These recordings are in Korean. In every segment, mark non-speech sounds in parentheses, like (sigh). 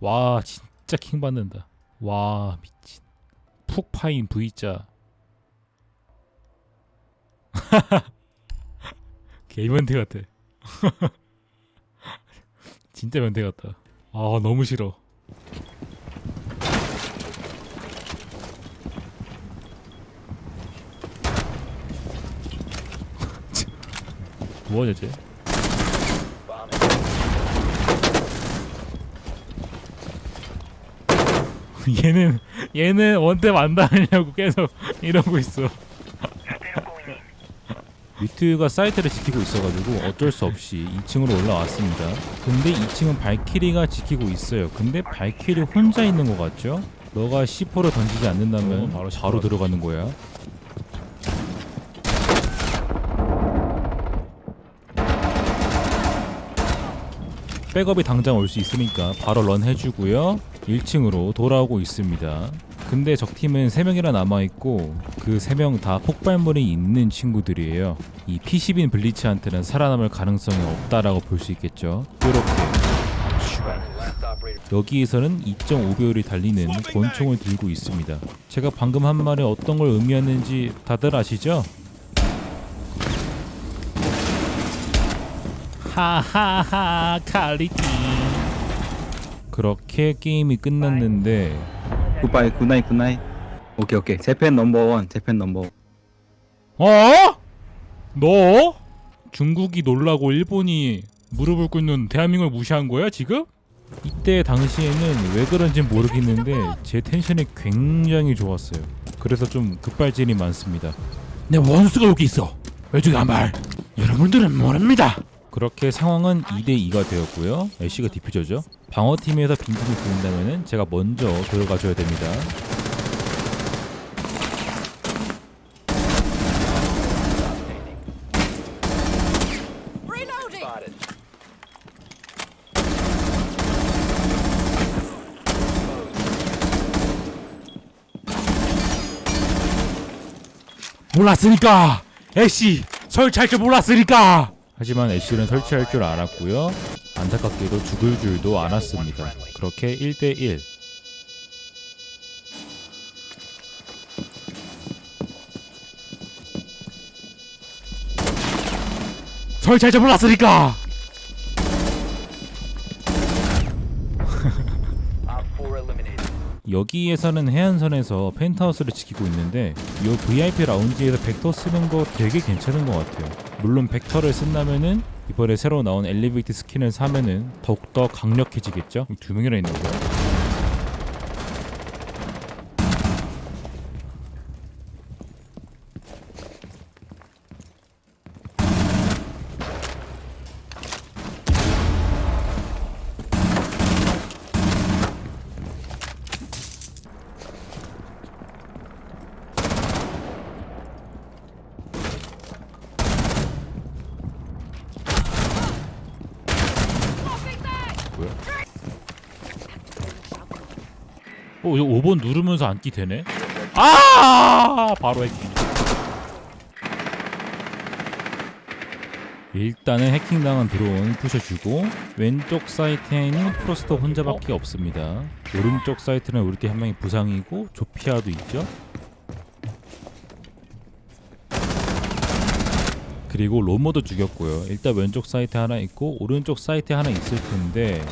와 진짜 킹 받는다. 와 미친. 푹 파인 V자. (laughs) 개면대 같아. (laughs) 진짜 면대 같다. 아 너무 싫어. (laughs) 뭐하냐 쟤? (laughs) 얘는 얘는 원탭 안 당하냐고 계속 이러고 있어. 뮤트가 사이트를 지키고 있어가지고 어쩔 수 없이 2층으로 올라왔습니다. 근데 2층은 발키리가 지키고 있어요. 근데 발키리 혼자 있는 것 같죠? 너가 C4를 던지지 않는다면 어, 바로 바로 C4 들어가는 거야. 백업이 당장 올 수 있으니까 바로 런 해주고요. 1층으로 돌아오고 있습니다. 근데 적팀은 3명이나 남아있고 그 3명 다 폭발물이 있는 친구들이에요. 이 P10인 블리츠한테는 살아남을 가능성이 없다라고 볼 수 있겠죠. 이렇게 여기에서는 2.5배율이 달리는 권총을 들고 있습니다. 제가 방금 한 말이 어떤 걸 의미하는지 다들 아시죠? 하하하 칼리티 그렇게 게임이 끝났는데 굿바이 굿나잇 굿나잇 오케이 오케이 재팬 넘버원 재팬 넘버 어? 너? 중국이 놀라고 일본이 무릎을 꿇는 대한민국을 무시한 거야 지금? 이때 당시에는 왜 그런지 모르겠는데 제 텐션이 굉장히 좋았어요. 그래서 좀 급발진이 많습니다. 내 원수가 여기 있어. 왼쪽에 한 발. 여러분들은 모릅니다. 그렇게 상황은 2대 2가 되었고요. 애쉬가 디퓨저죠. 방어팀에서 빈틈이 보인다면 제가 먼저 들어가줘야 됩니다. 몰랐으니까. 애쉬 설치할 줄 몰랐으니까. 하지만 애쉬는 설치할 줄 알았고요. 안타깝게도 죽을 줄도 알았습니다. 그렇게 1대 1. 설치할 줄 몰랐으니까. (laughs) 여기에서는 해안선에서 펜트하우스를 지키고 있는데 이 VIP 라운지에서 벡터 쓰는 거 되게 괜찮은 것 같아요. 물론 벡터를 쓴다면은 이번에 새로 나온 엘리베이트 스킨을 사면은 더욱더 강력해지겠죠? 두 명이나 있는 거야. 어, 이거 5번 누르면서 앉기 되네? 아! 바로 해킹. 일단은 해킹당한 드론 부셔주고 왼쪽 사이트에는 프로스터 혼자밖에 없습니다. 오른쪽 사이트는 우리 팀한 명이 부상이고 조피아도 있죠. 그리고 로머도 죽였고요. 일단 왼쪽 사이트 하나 있고 오른쪽 사이트 하나 있을 텐데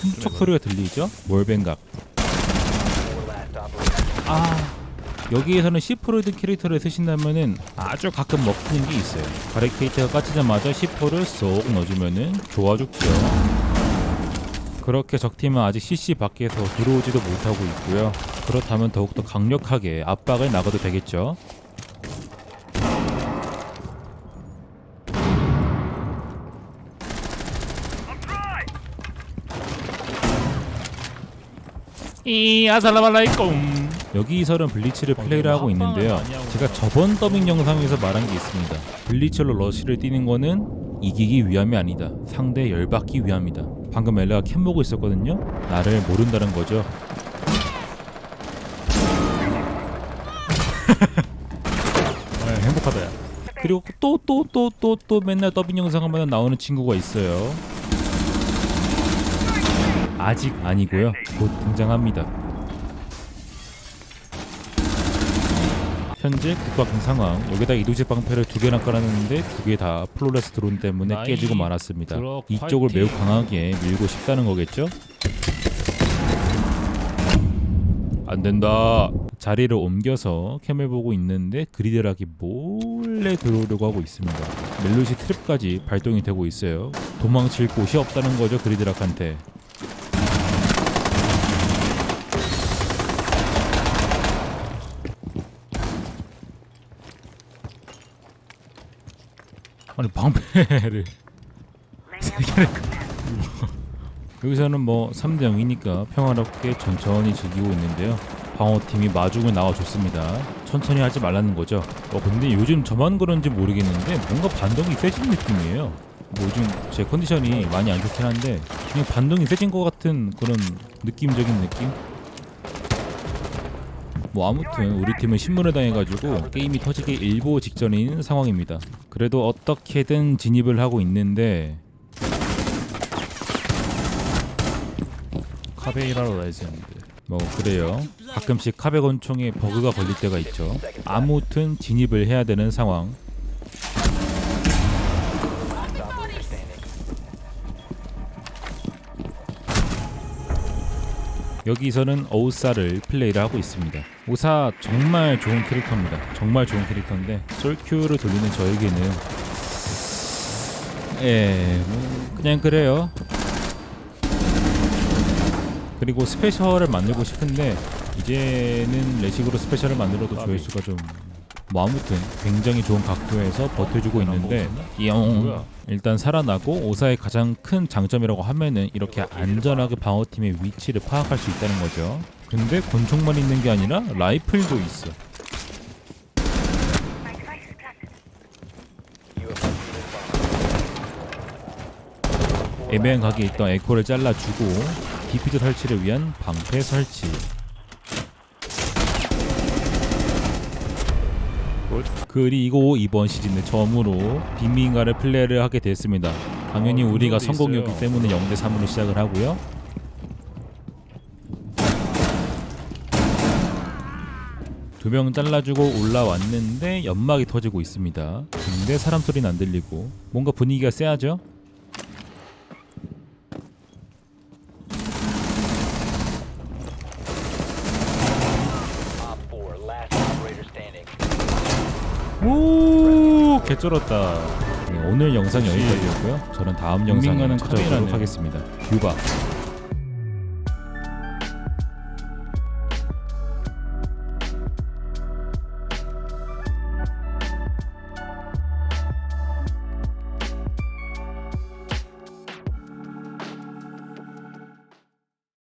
훔쩍 소리가 들리죠? 몰뱅각. 아 여기에서는 시프로이드 캐릭터를 쓰신다면은 아주 가끔 먹히는 게 있어요. 바리케이트가 까지자마자 시포를 쏙 넣어주면은 좋아 죽죠. 그렇게 적팀은 아직 CC 밖에서 들어오지도 못하고 있고요. 그렇다면 더욱더 강력하게 압박을 나가도 되겠죠. 이 아살라말라이꼼 여기서는 블리츠를 플레이를 하고 있는데요. 제가 저번 더빙 영상에서 말한 게 있습니다. 블리츠로 러시를 뛰는 거는 이기기 위함이 아니다. 상대 열받기 위함이다. 방금 엘레가 캠 보고 있었거든요. 나를 모른다는 거죠. (laughs) 네, 행복하다. 야. 그리고 또 또 또 또 또 맨날 더빙 영상 하면 나오는 친구가 있어요 아직 아니고요. 곧 등장합니다. 현재 국박인 상황 여기다 이도지 방패를 두 개나 깔았는데 두 개 다 플로레스 드론 때문에 깨지고 말았습니다. 이쪽을. 매우 강하게 밀고 싶다는 거겠죠? 안 된다. 자리를 옮겨서 캠을 보고 있는데 그리드락이 몰래 들어오려고 하고 있습니다. 멜로시 트랩까지 발동이 되고 있어요. 도망칠 곳이 없다는 거죠 그리드락한테. 아니 방패를 (laughs) 세 개를 여기서는 뭐 3대 0이니까 평화롭게 천천히 즐기고 있는데요. 방어팀이 마중을 나와줬습니다. 천천히 하지 말라는 거죠. 어, 근데 요즘 저만 그런지 모르겠는데 뭔가 반동이 세진 느낌이에요. 뭐 요즘 제 컨디션이 많이 안 좋긴 한데 그냥 반동이 세진 것 같은 그런 느낌적인 느낌? 뭐 아무튼 우리 팀은 신문을 당해가지고 게임이 터지기 일보 직전인 상황입니다. 그래도 어떻게든 진입을 하고 있는데 카베이라로 레전드. 뭐 그래요. 가끔씩 카베 권총에 버그가 걸릴 때가 있죠. 아무튼 진입을 해야 되는 상황 여기서는 오사를 플레이를 하고 있습니다. 오사 정말 좋은 캐릭터입니다. 정말 좋은 캐릭터인데 솔큐를 돌리는 저에게는 예, 뭐 그냥 그래요. 그리고 스페셜을 만들고 싶은데 이제는 레식으로 스페셜을 만들어도 조회수가 좀 뭐 아무튼 굉장히 좋은 각도에서 버텨주고 있는데 영 일단 살아나고 오사의 가장 큰 장점이라고 하면은 이렇게 안전하게 방어팀의 위치를 파악할 수 있다는 거죠. 근데 권총만 있는 게 아니라 라이플도 있어. 애매한 각에 있던 에코를 잘라주고 디피저 설치를 위한 방패 설치. 그리고 이번 시즌에 처음으로 빈민가를 플레이를 하게 됐습니다. 당연히 어, 우리가 성공이었기 있어요. 때문에 0대 3으로 시작을 하고요. 두 명 잘라주고 올라왔는데 연막이 터지고 있습니다. 근데 사람 소리는 안 들리고 뭔가 분위기가 쎄하죠? 개쩔었다. 네, 오늘 영상 여기까지였고요. 저는 다음 영상에 찾아오도록 카메라네요. 하겠습니다. 뷰바.